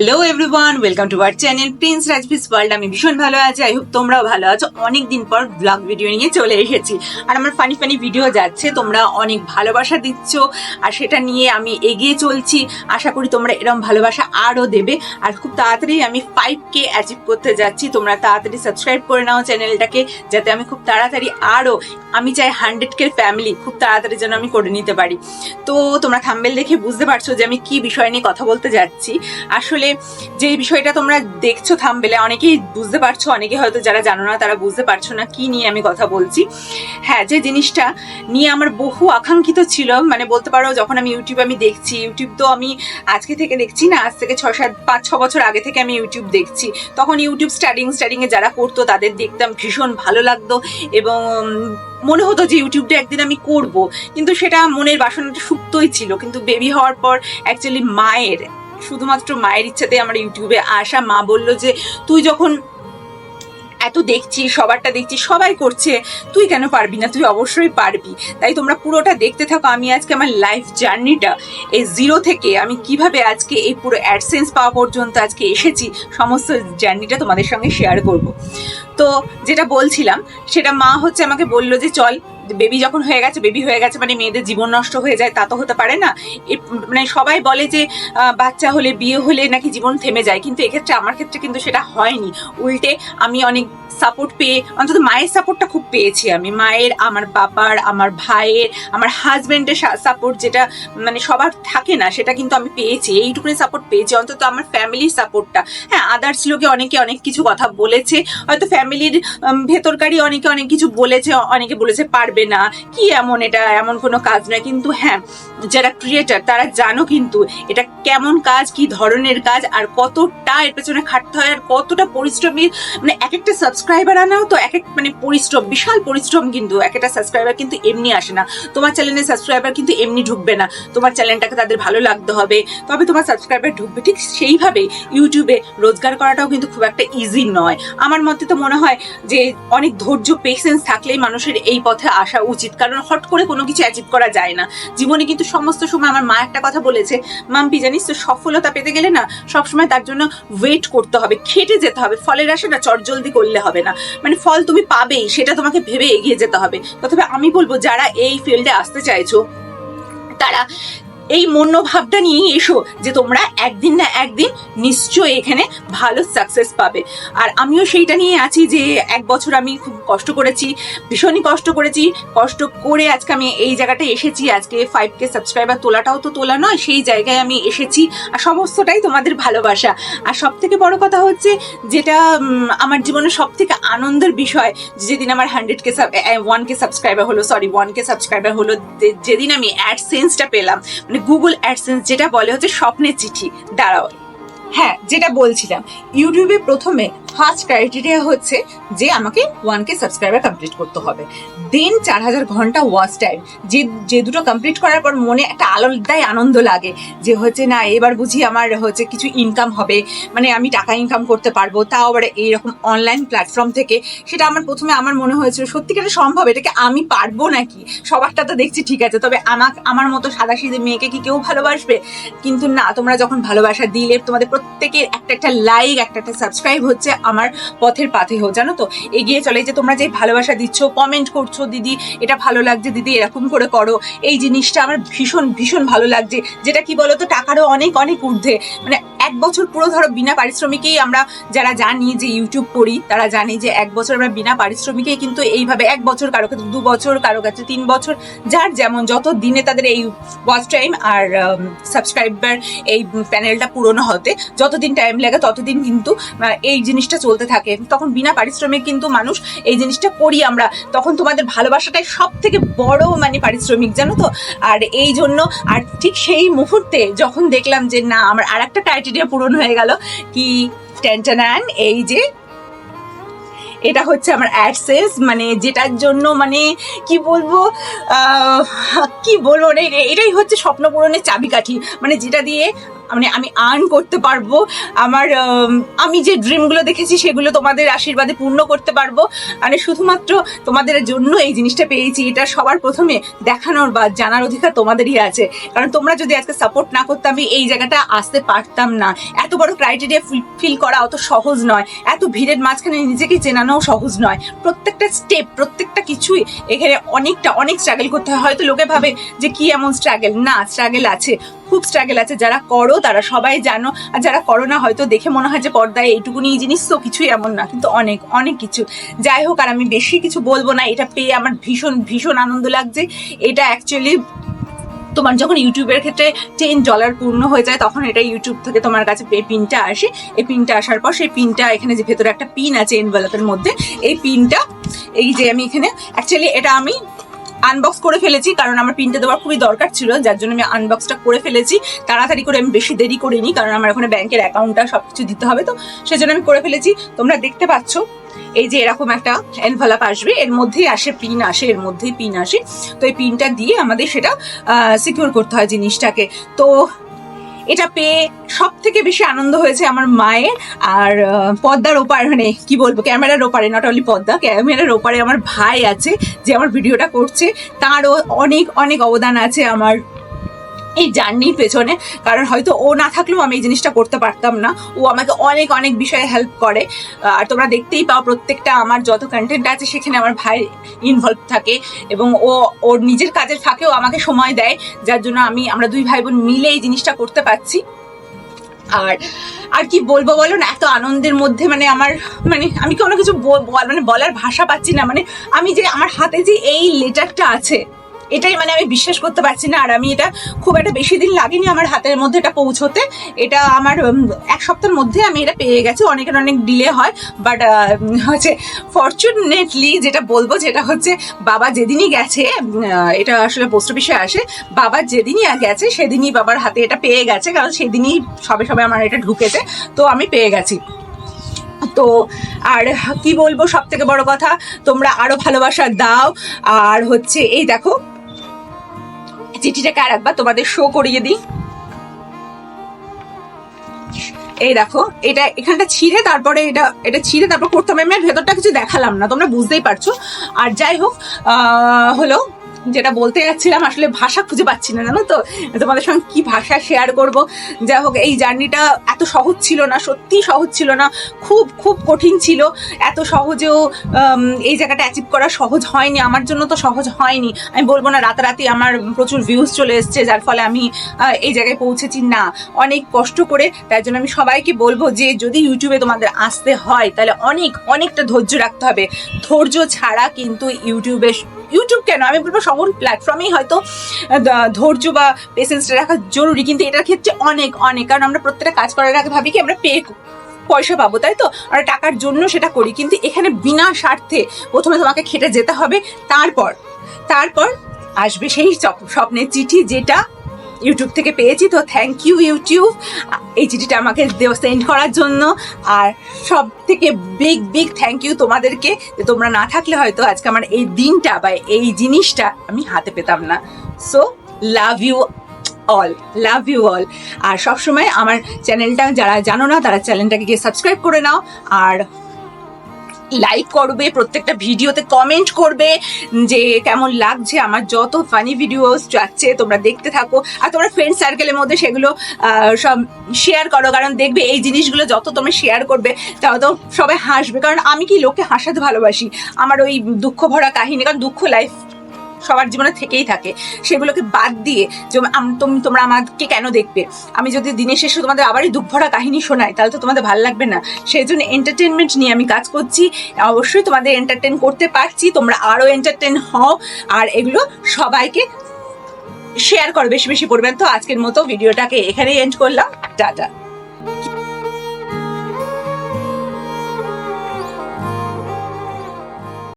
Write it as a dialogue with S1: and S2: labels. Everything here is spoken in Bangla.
S1: Hello everyone welcome to our channel prince রাজপিস world আমি ভীষণ ভালো আছি আই হোপ তোমরাও ভালো আছো। অনেক দিন পর ব্লগ ভিডিও নিয়ে চলে এসেছি। আর আমার ফানি ফানি ভিডিও যাচ্ছে, তোমরা অনেক ভালোবাসা দিচ্ছ, আর সেটা নিয়ে আমি এগিয়ে চলছি। আশা করি তোমরা এরকম ভালোবাসা আরও দেবে। আর খুব তাড়াতাড়ি আমি ফাইভ কে অ্যাচিভ করতে যাচ্ছি। তোমরা তাড়াতাড়ি সাবস্ক্রাইব করে নাও চ্যানেলটাকে যাতে আমি খুব তাড়াতাড়ি আরও, আমি চাই হান্ড্রেড কে ফ্যামিলি খুব তাড়াতাড়ি যেন আমি করে নিতে পারি। তো তোমরা থাম্বেল দেখে বুঝতে পারছ যে আমি কি বিষয় নিয়ে কথা বলতে যাচ্ছি। আসলে যে বিষয়টা তোমরা দেখছ থাম্বেলে অনেকেই বুঝতে পারছ, অনেকে হয়তো যারা জানো না, তারা বুঝতে পারছ না কি নিয়ে আমি কথা বলছি। হ্যাঁ যে জিনিসটা নিয়ে আমার বহু আকাঙ্ক্ষিত ছিল মানে বলতে পারো যখন আমি ইউটিউব আমি দেখছি ইউটিউব তো আমি আজকে থেকে দেখছি না, আজ থেকে ছ সাত, পাঁচ, ছ বছর আগে থেকে আমি ইউটিউব দেখছি। তখন ইউটিউব স্টাডিং স্টাডিং এ যারা করতো, তাদের দেখতাম ভীষণ ভালো লাগতো এবং মনে হতো যে ইউটিউবটা একদিন আমি করব। কিন্তু সেটা মনের বাসনাটা সুপ্তই ছিল, কিন্তু বেবি হওয়ার পর অ্যাকচুয়ালি মায়ের শুধুমাত্র মায়ের ইচ্ছাতে আমার ইউটিউবে আসা, মা বলল যে, তুই যখন এত দেখছি, সবারটা দেখছি, সবাই করছে, তুই কেন পারবি না? তুই অবশ্যই পারবি। তাই তোমরা পুরোটা দেখতে থাকো। আমি আজকে আমার লাইফ জার্নিটা এই জিরো থেকে আমি কীভাবে আজকে এই পুরো অ্যাডসেন্স পাওয়া পর্যন্ত আজকে এসেছি, সমস্ত জার্নিটা তোমাদের সঙ্গে শেয়ার করব। তো যেটা বলছিলাম, সেটা মা হচ্ছে আমাকে বলল যে, চল বেবি যখন হয়ে গেছে বেবি হয়ে গেছে মানে মেয়েদের জীবন নষ্ট হয়ে যায়, তা তো হতে পারে না। মানে সবাই বলে যে বাচ্চা হলে, বিয়ে হলে নাকি জীবন থেমে যায়। কিন্তু এক্ষেত্রে, আমার ক্ষেত্রে কিন্তু সেটা হয়নি। উল্টে আমি অনেক সাপোর্ট পেয়ে, অন্তত মায়ের সাপোর্টটা খুব পেয়েছি আমি। মায়ের, আমার বাবার, আমার ভাইয়ের, আমার হাজবেন্ডের সাপোর্ট যেটা মানে সবার থাকে না, সেটা কিন্তু আমি পেয়েছি। এইটুকুনি সাপোর্ট পেয়েছি। অন্তত আমার ফ্যামিলির সাপোর্টটা হ্যাঁ আদার্স লোকে অনেকে অনেক কিছু কথা বলেছে। হয়তো ফ্যামিলির ভেতরকারই অনেকে অনেক কিছু বলেছে, অনেকে বলেছে পারবে না। কি এমন এটা? এমন কোনো কাজ নয়। কিন্তু হ্যাঁ যারা ক্রিয়েটার তারা জানো কিন্তু এটা কেমন কাজ, কি ধরনের কাজ, আর কতটা এর পেছনে খাটতে হয়, আর কতটা পরিশ্রমী মানে এক একটা সাবস্ক্রাইবার আনাও তো এক এক মানে পরিশ্রম, বিশাল পরিশ্রম কিন্তু এক একটা সাবস্ক্রাইবার কিন্তু এমনি আসে না। তোমার চ্যানেলে সাবস্ক্রাইবার কিন্তু এমনি ঢুকবে না। তোমার চ্যানেলটাকে তাদের ভালো লাগতে হবে। তবে তোমার সাবস্ক্রাইবার ঢুকবে ঠিক সেইভাবে ইউটিউবে রোজগার করাটাও কিন্তু খুব একটা ইজি নয়। আমার মতে তো মনে হয় যে অনেক ধৈর্য পেশেন্স থাকলেই মানুষের এই পথে আসা উচিত। কারণ হট করে কোনো কিছু অ্যাচিভ করা যায় না। জীবনে কিন্তু সমস্ত সময় আমার মা একটা কথা বলেছে, মাম্পি, জানিস তো সফলতা পেতে গেলে না সবসময় তার জন্য ওয়েট করতে হবে, খেটে যেতে হবে। ফলের আশাটা চটজলদি করলে হবে। না। মানে ফল তুমি পাবেই, সেটা তোমাকে ভেবে এগিয়ে যেতে হবে। তবে আমি বলব, যারা এই ফিল্ডে আসতে চাইছো, তারা এই মনোভাবটা নিয়েই এসো যে তোমরা একদিন না একদিন নিশ্চয়ই এখানে ভালো সাকসেস পাবে। আর আমিও সেইটা নিয়ে আছি যে এক বছর আমি খুব কষ্ট করেছি, ভীষণই কষ্ট করেছি। কষ্ট করে আজকে আমি এই জায়গাটায় এসেছি। আজকে ফাইভ কে সাবস্ক্রাইবার তোলাটাও তো তোলা নয়, সেই জায়গায় আমি এসেছি। আর সমস্তটাই তোমাদের ভালোবাসা। আর সব থেকে বড় কথা হচ্ছে যেটা আমার জীবনে সব থেকে আনন্দের বিষয়, যেদিন আমার hundred K one K subscriber হলো সরি ওয়ান কে সাবস্ক্রাইবার হলো যেদিন আমি অ্যাডসেন্সটা পেলাম। মানে গুগল অ্যাডসেন্স যেটা বলে হচ্ছে স্বপ্নের চিঠি। দাঁড়াও। হ্যাঁ যেটা বলছিলাম। ইউটিউবে প্রথমে ফার্স্ট ক্রাইটেরিয়া হচ্ছে যে আমাকে ওয়ান কে সাবস্ক্রাইবার কমপ্লিট করতে হবে। দেন চার হাজার ঘণ্টা ওয়াচ টাইম যে যে দুটো কমপ্লিট করার পর মনে একটা আলাদাই আনন্দ লাগে যে হচ্ছে, না, এবার বুঝি আমার হচ্ছে কিছু ইনকাম হবে। মানে আমি টাকা ইনকাম করতে পারব। তাও আবার এইরকম অনলাইন প্ল্যাটফর্ম থেকে সেটা আমার প্রথমে আমার মনে হয়েছিল সত্যিকারের সম্ভব? এটাকে আমি পারব নাকি? সবারটা তো দেখছি ঠিক আছে, তবে আমার আমার মতো সাদা সিধে মেয়েকে কি কেউ ভালোবাসবে? কিন্তু না, তোমরা যখন ভালোবাসা দিলে তোমাদের প্রত্যেকের একটা একটা লাইক একটা একটা সাবস্ক্রাইব হচ্ছে আমার পথের পাথে হোক, জানো তো? এগিয়ে চলে যে তোমরা যে ভালোবাসা দিচ্ছ কমেন্ট করছ, দিদি, এটা ভালো লাগছে, দিদি, এরকম করে করো। এই জিনিসটা আমার ভীষণ ভীষণ ভালো লাগছে। যেটা কি বলো তো টাকারও অনেক অনেক ঊর্ধ্বে। মানে এক বছর পুরো ধরো বিনা পারিশ্রমিকেই আমরা যারা জানি যে ইউটিউব করি তারা জানি যে এক বছর আমরা বিনা পারিশ্রমিকেই কিন্তু এইভাবে এক বছর কারও কাছে দু বছর কারও কাছে তিন বছর, যার যেমন যত দিনে তাদের এই ওয়াচ টাইম আর সাবস্ক্রাইবার এই প্যানেলটা পুরনো হতে, যতদিন টাইম লাগে ততদিন কিন্তু এই জিনিসটা চলতে থাকে। তখন বিনা পারিশ্রমিক কিন্তু মানুষ এই জিনিসটা করি আমরা, তখন তোমাদের ভালোবাসাটাই সব থেকে বড় মানে পারিশ্রমিক, জানো তো? আর এই জন্য, আর ঠিক সেই মুহূর্তে যখন দেখলাম যে না, আমার আর একটা ক্রাইটেরিয়া পূরণ হয়ে গেল কি টেনটানান এই যে এটা হচ্ছে আমার অ্যাডসেস মানে যেটার জন্য মানে কি বলব কি বলব মানে এটাই হচ্ছে স্বপ্ন পূরণের চাবিকাঠি। মানে যেটা দিয়ে মানে আমি আর্ন করতে পারব। আমার আমি যে ড্রিমগুলো দেখেছি সেগুলো তোমাদের আশীর্বাদে পূর্ণ করতে পারব। মানে শুধুমাত্র তোমাদের জন্য এই জিনিসটা পেয়েছি, এটা সবার প্রথমে দেখানোর বা জানার অধিকার তোমাদেরই আছে। কারণ তোমরা যদি আজকে সাপোর্ট না করতে, আমি এই জায়গাটা আসতে পারতাম না। এত বড় ক্রাইটেরিয়া ফিল করা অত সহজ নয়। এত ভিড়ের মাঝখানে নিজেকে চেনানোও সহজ নয়। প্রত্যেকটা স্টেপ প্রত্যেকটা কিছুই এখানে অনেকটা, অনেক স্ট্রাগল করতে হয়। হয়তো লোকে ভাবে যে কি এমন স্ট্রাগল না স্ট্রাগল আছে। খুব স্ট্রাগল আছে। যারা করো তারা সবাই জানো। আর যারা করো না হয়তো দেখে মনে হয় যে পর্দায় এইটুকুনি জিনিস, তো কিছুই এমন না। কিন্তু অনেক অনেক কিছু। যাই হোক, আর আমি বেশি কিছু বলব না। এটা পেয়ে আমার ভীষণ ভীষণ আনন্দ লাগছে। এটা অ্যাকচুয়ালি তোমার যখন ইউটিউবের ক্ষেত্রে টেন ডলার পূর্ণ হয়ে যায়, তখন এটা ইউটিউব থেকে তোমার কাছে এই পিনটা আসে। এই পিনটা আসার পর সেই পিনটা এখানে যে ভেতরে একটা পিন আছে এনভেলপের মধ্যে, এই পিনটা এই যে আমি এখানে অ্যাকচুয়ালি এটা আমি আনবক্স করে ফেলেছি, কারণ আমার পিনটা দেওয়ার খুবই দরকার ছিল, যার জন্য আমি আনবক্সটা করে ফেলেছি। তাড়াতাড়ি করে আমি বেশি দেরি করিনি, কারণ আমার ওখানে ব্যাংকের অ্যাকাউন্টটা সব কিছু দিতে হবে, তো সেজন্য আমি করে ফেলেছি। তোমরা দেখতে পাচ্ছ, এই যে এরকম একটা এনভেলপ আসবে, এর মধ্যেই আসে পিন আসে, এর মধ্যেই পিন আসে। তো এই পিনটা দিয়ে আমাদের সেটা সিকিউর করতে হয় জিনিসটাকে। তো এটা পেয়ে সব থেকে বেশি আনন্দ হয়েছে আমার মায়ের আর পদ্মার ওপার মানে কি বলব, ক্যামেরার ওপারে নট অনলি পদ্মা, ক্যামেরার ওপারে আমার ভাই আছে যে আমার ভিডিওটা করছে। তারও অনেক অনেক অবদান আছে আমার এই জার্নির পেছনে। কারণ হয়তো ও না থাকলেও আমি এই জিনিসটা করতে পারতাম না। ও আমাকে অনেক অনেক বিষয়ে হেল্প করে। আর তোমরা দেখতেই পাও প্রত্যেকটা আমার যত কন্টেন্ট আছে, সেখানে আমার ভাই ইনভলভ থাকে। এবং ও, ওর নিজের কাজের ফাঁকেও আমাকে সময় দেয়। যার জন্য আমি, আমরা দুই ভাই বোন মিলে এই জিনিসটা করতে পারছি। আর আর কি বলব বলো না? এত আনন্দের মধ্যে মানে আমার মানে আমি কোনো কিছু মানে বলার ভাষা পাচ্ছি না। মানে আমি যে, আমার হাতে যে এই লেটারটা আছে এটাই মানে আমি বিশ্বাস করতে পারছি না, আর আমি এটা খুব একটা বেশি দিন লাগেনি আমার হাতের মধ্যে এটা পৌঁছতে। এটা আমার এক সপ্তাহের মধ্যে আমি এটা পেয়ে গেছি, অনেকের অনেক ডিলে হয় বাট হচ্ছে ফর্চুনেটলি যেটা বলব যেটা হচ্ছে বাবা যেদিনই গেছে এটা আসলে পোস্ট অফিসে আসে, বাবা যেদিনই গেছে সেদিনই বাবার হাতে এটা পেয়ে গেছে, কারণ সেদিনই সবে সবে আমার এটা ঢুকেছে, তো আমি পেয়ে গেছি। তো, আর কি বলব সব থেকে বড় কথা, তোমরা আরও ভালোবাসা দাও, আর হচ্ছে, এই দেখো চিঠিটাকে আর একবার তোমাদের শো করিয়ে দিই। এই দেখো, এটা এখানটা ছিঁড়ে তারপরে এটা এটা ছিঁড়ে তারপর করতে হবে। আমি ভেতরটা কিছু দেখালাম না, তোমরা বুঝতেই পারছ। আর যাই হোক হলো যেটা বলতে যাচ্ছিলাম, আসলে ভাষা খুঁজে পাচ্ছি না, জানো তো? তোমাদের সঙ্গে কি ভাষা শেয়ার করব? যাই হোক, এই জার্নিটা এত সহজ ছিল না, সত্যি সহজ ছিল না, খুব খুব কঠিন ছিল। এত সহজেও এই জায়গাটা অ্যাচিভ করা সহজ হয়নি, আমার জন্য তো সহজ হয়নি। আমি বলব না, রাতারাতি আমার প্রচুর ভিউজ চলে এসছে, যার ফলে আমি এই জায়গায় পৌঁছেছি না। অনেক কষ্ট করে তাই জন্য আমি সবাইকে বলব যে, যদি ইউটিউবে তোমাদের আসতে হয়, তাহলে অনেক, অনেকটা ধৈর্য রাখতে হবে। ধৈর্য ছাড়া কিন্তু ইউটিউবে ইউটিউব কেন? আমি বলব সকল প্ল্যাটফর্মেই হয়তো ধৈর্য বা পেশেন্সটা রাখা জরুরি, কিন্তু এটার ক্ষেত্রে অনেক অনেক। কারণ আমরা প্রত্যেকটা কাজ করার আগে ভাবি কি, আমরা পে পয়সা পাবো, তাই তো? আর টাকার জন্য সেটা করি, কিন্তু এখানে বিনা স্বার্থে প্রথমে তোমাকে খেটে যেতে হবে, তারপর তারপর আসবে সেই স্বপ্নের চিঠি যেটা ইউটিউব থেকে পেয়েছি, তো থ্যাংক ইউ ইউটিউব এই চিঠিটা আমাকে সেন্ড করার জন্য। আর সব থেকে বিগ বিগ থ্যাংক ইউ তোমাদেরকে, যে তোমরা না থাকলে হয়তো আজকে আমার এই দিনটা বা এই জিনিসটা আমি হাতে পেতাম না। So love you all love you all আর সবসময় আমার চ্যানেলটা যারা জানো না, তারা চ্যানেলটাকে গিয়ে সাবস্ক্রাইব করে নাও। আর লাইক করবে, প্রত্যেকটা ভিডিওতে কমেন্ট করবে যে কেমন লাগছে, আমার যত ফানি ভিডিওস যাচ্ছে, তোমরা দেখতে থাকো। আর তোমরা ফ্রেন্ড সার্কেলের মধ্যে সেগুলো সব শেয়ার করো, কারণ দেখবে এই জিনিসগুলো যত তোমরা শেয়ার করবে, তত সবাই হাসবে। কারণ আমি কি লোককে হাসাতে ভালোবাসি? আমার ওই দুঃখ ভরা কাহিনী, কারণ দুঃখ লাইফ সবার জীবনে থেকেই থাকে। সেগুলোকে বাদ দিয়ে যে তোমরা আমাকে কেন দেখবে? আমি যদি দিনের শেষে তোমাদের আবারই দুঃখ ভরা কাহিনী শোনাই, তাহলে তো তোমাদের ভালো লাগবে না। সেই জন্য এন্টারটেনমেন্ট নিয়ে আমি কাজ করছি। অবশ্যই তোমাদের এন্টারটেন করতে পারছি, তোমরা আরও এন্টারটেন হও, আর এগুলো সবাইকে শেয়ার করো বেশি বেশি পড়বেন তো আজকের মতো ভিডিওটাকে এখানেই এন্ড করলাম। টাটা।